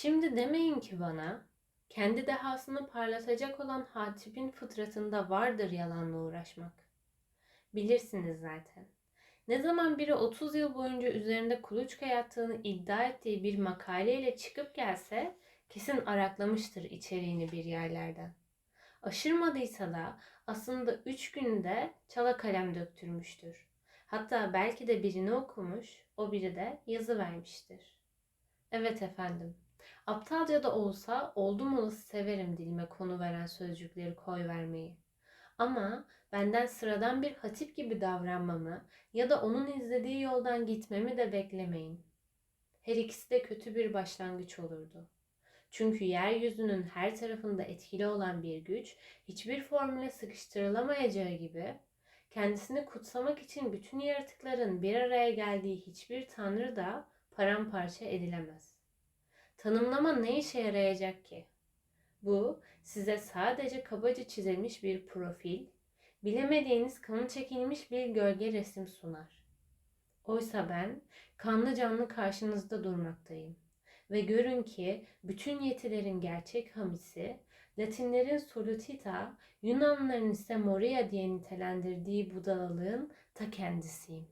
Şimdi demeyin ki bana, kendi dehasını parlatacak olan hatibin fıtratında vardır yalanla uğraşmak. Bilirsiniz zaten. Ne zaman biri 30 yıl boyunca üzerinde kuluçka yattığını iddia ettiği bir makaleyle çıkıp gelse kesin araklamıştır içeriğini bir yerlerden. Aşırmadıysa da aslında üç günde çala kalem döktürmüştür. Hatta belki de birini okumuş, o biri de yazı vermiştir. Evet efendim, aptalca da olsa oldum olası severim dilime konu veren sözcükleri koy vermeyi. Ama benden sıradan bir hatip gibi davranmamı ya da onun izlediği yoldan gitmemi de beklemeyin. Her ikisi de kötü bir başlangıç olurdu. Çünkü yeryüzünün her tarafında etkili olan bir güç hiçbir formüle sıkıştırılamayacağı gibi kendisini kutsamak için bütün yaratıkların bir araya geldiği hiçbir tanrı da paramparça edilemez. Tanımlama ne işe yarayacak ki? Bu size sadece kabaca çizilmiş bir profil, bilemediğiniz kanı çekilmiş bir gölge resim sunar. Oysa ben kanlı canlı karşınızda durmaktayım. Ve görün ki bütün yetilerin gerçek hamisi, Latinlerin solutita, Yunanlıların ise moria diye nitelendirdiği budalalığın ta kendisiyim.